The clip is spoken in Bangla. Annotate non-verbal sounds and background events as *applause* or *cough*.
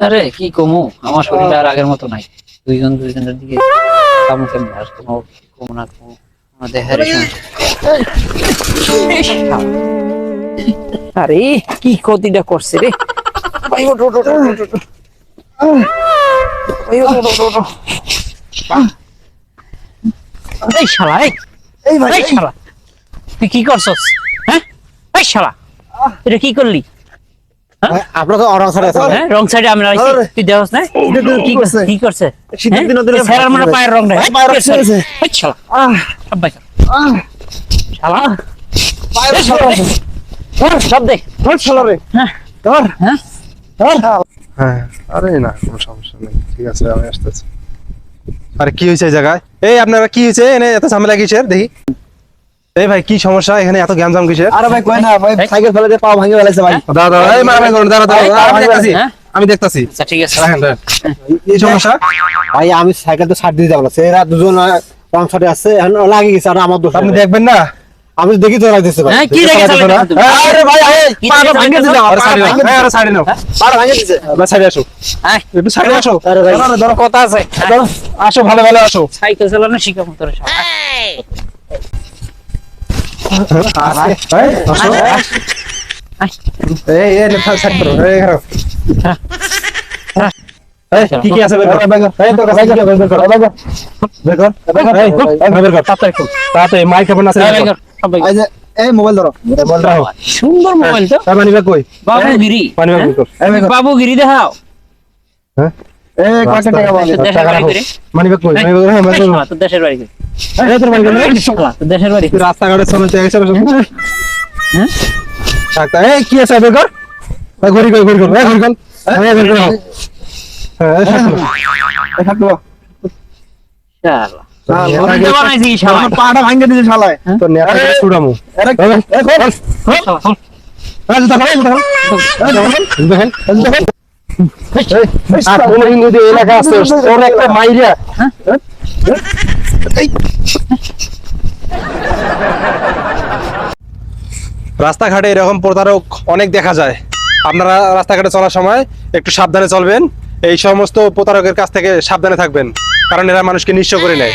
আরে কি কমু? আমার শরীরটা আর আগের মতো নাই। দুইজন দুইজনের দিকে কামু কেমন? আর কোনো কমু না কমু আমার দেহের আরে কি ক্ষতিটা করছে রে। এই শালা এই। এই ভাই এই। শালা। তুই কি করছস? হ্যাঁ? এই শালা এটা কি করলি? আপনাকে অরাং সাইড আছে। হ্যাঁ রং সাইডে আমরা আইছি আরে। তুই দেখছ না? কি করছে কি করছে? শীতের দিনে দিলে? স্যার পায়ের রং নাই। পায়ের রং ছেড়েছে। এই আহ সব শালা। পায়ের এই শালা, ধর, সব দে ধর শালা রে। হ্যাঁ ধর হ্যাঁ ধর। হ্যাঁ আরে না কোনো সমস্যা নেই। ঠিক আছে আমি আসতেছি। আরে কি হয়েছে এই জায়গায়? এই আপনারা কি হয়েছে? এনে এত ঝামেলা কিসের? দেখি। এই ভাই কি সমস্যা? এখানে এত গ্যামজাম কিসের? আরে ভাই কই না ভাই সাইকেল ফেলে দিয়ে পা ভাঙে ফেলেছে ভাই। দাঁড়া দাঁড়া এই মারামারি করুন দাঁড়া দাঁড়া এই, দাঁড়া, আমি দেখতাছি। হ্যাঁ? আমি দেখতাছি। আচ্ছা ঠিক আছে। রাখেন *laughs* সমস্যা? ভাই আমি সাইকেল তো ছাড় দিয়ে যাব না। দুজন আছে এখন লাগে গেছে আর আমার দোষ আপনি দেখবেন না? আমি দেখি তো রাখতেছি ভাই। হ্যাঁ কি দেখে? তুমি? আরে ভাই পাটা ভাঙে দিছে আরে সাইডে নাও এই, আরে সাইডে নাও পাটা ভাঙে দিছে সাইডে আসো। হ্যাঁ। একটু সাইডে আসো। আরে ভাই। ধরো, কথা আছে। আসো ভালো ভালো আসো। সাইকেল চালানো শিখাবো তোর এই, মোবাইল ধরো মোবাইল মোবাইল তো মানি কই বাবুগিরি মানি দেখাও হ্যাঁ এই কয়টা টাকা দেশের টাকা রাখো। মানি কই মানি হ্যাঁ মানি দেশের বাড়ি তোর দেশের বাড়ি। রাস্তাঘাটে চলে হ্যাঁ? এই কি আছে বের কর। এই ঘড়ি কই ঘড়ি কর। এই ঘড়ি কর। এই বের কর হ্যাঁ থাকল। শালা। হ্যাঁ, পাটা দিছে শালায় ছুড়ামু। আরে খোল খোল। আর কোন হিন্দু এলাকা আছে তোর একটা মাইরিয়া রাস্তাঘাটে এরকম প্রতারক অনেক দেখা যায়। আপনারা রাস্তাঘাটে চলার সময় একটু সাবধানে চলবেন। এই সমস্ত প্রতারকের কাছ থেকে সাবধানে থাকবেন। কারণ এরা মানুষকে নিঃস্ব করে নেয়।